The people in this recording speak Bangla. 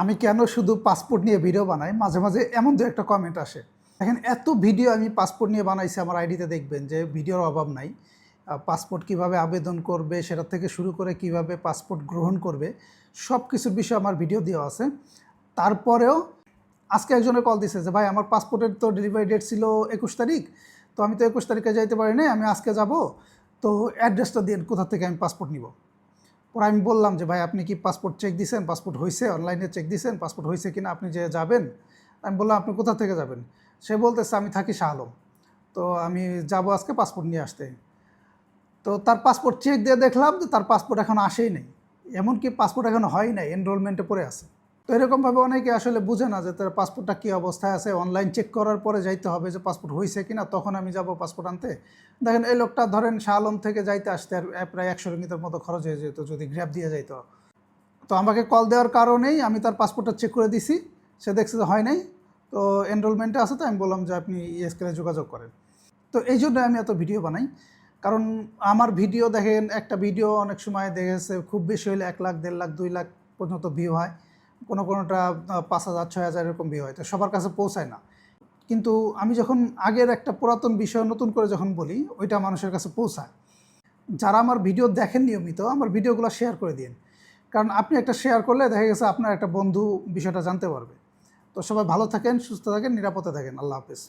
আমি কেন শুধু পাসপোর্ট নিয়ে ভিডিও বানাই? মাঝে মাঝে এমন দু একটা কমেন্ট আসে। দেখেন, এত ভিডিও আমি পাসপোর্ট নিয়ে বানাইছি, আমার আইডিতে দেখবেন যে ভিডিওর অভাব নাই। পাসপোর্ট কীভাবে আবেদন করবে, সেটা থেকে শুরু করে কীভাবে পাসপোর্ট গ্রহণ করবে সব কিছুর বিষয়ে আমার ভিডিও দেওয়া আছে। তারপরেও আজকে একজনের কল দিছে যে, ভাই, আমার পাসপোর্টের তো ডেলিভারি ডেট ছিল একুশ তারিখ, তো আমি তো একুশ তারিখে যাইতে পারি নাই, আমি আজকে যাব, তো অ্যাড্রেসটা দিয়ে কোথা থেকে আমি পাসপোর্ট নিব? পরে আমি বললাম যে, ভাই, আপনি কি পাসপোর্ট চেক দিয়েছেন পাসপোর্ট হয়েছে অনলাইনে চেক দিয়েছেন পাসপোর্ট হয়েছে কিনা? আপনি যে যাবেন? আমি বললাম, আপনি কোথা থেকে যাবেন? সে বলতেছে, আমি থাকি শাহ আলম। তো আমি যাব আজকে পাসপোর্ট নিয়ে আসতে। তো তার পাসপোর্ট চেক দিয়ে দেখলাম যে, তার পাসপোর্ট এখন আসেই নাই। এমনকি পাসপোর্ট এখন হয় নাই এনরোলমেন্টে পরে আছে। তো এরকমভাবে অনেকে আসলে বুঝে না যে তার পাসপোর্টটা কী অবস্থায় আছে। অনলাইন চেক করার পরে যাইতে হবে যে পাসপোর্ট হয়েছে কিনা, তখন আমি যাব পাসপোর্ট আনতে। দেখেন, এই লোকটা ধরেন শাহ আলম থেকে যাইতে আসতে আর প্রায় একশো রিঙ্গিতের মতো খরচ হয়ে যেত যদি গ্র্যাব দিয়ে যাইতো। তো আমাকে কল দেওয়ার কারণেই আমি তার পাসপোর্টটা চেক করে দিছি। সে দেখছে যে হয় নাই। তো এনরোলমেন্টে আছে তো, আমি বললাম যে আপনি ইএসকেলে যোগাযোগ করেন। তো এই জন্য আমি এত ভিডিও বানাই। কারণ আমার ভিডিও দেখেন, একটা ভিডিও অনেক সময় দেখেছে, খুব বেশি হলে এক লাখ, দেড় লাখ, দুই লাখ পর্যন্ত ভিউ হয়। কোনো কোনোটা পাঁচ হাজার, ছয় হাজার এরকম বিয়ে হয়, তো সবার কাছে পৌঁছায় না। কিন্তু আমি যখন আগের একটা পুরাতন বিষয় নতুন করে যখন বলি, ওইটা মানুষের কাছে পৌঁছায়। যারা আমার ভিডিও দেখেন নিয়মিত, আমার ভিডিওগুলো শেয়ার করে দিন কারণ আপনি একটা শেয়ার করলে দেখা গেছে আপনার একটা বন্ধু বিষয়টা জানতে পারবে। তো সবাই ভালো থাকেন, সুস্থ থাকেন, নিরাপদে থাকেন। আল্লাহ হাফেজ।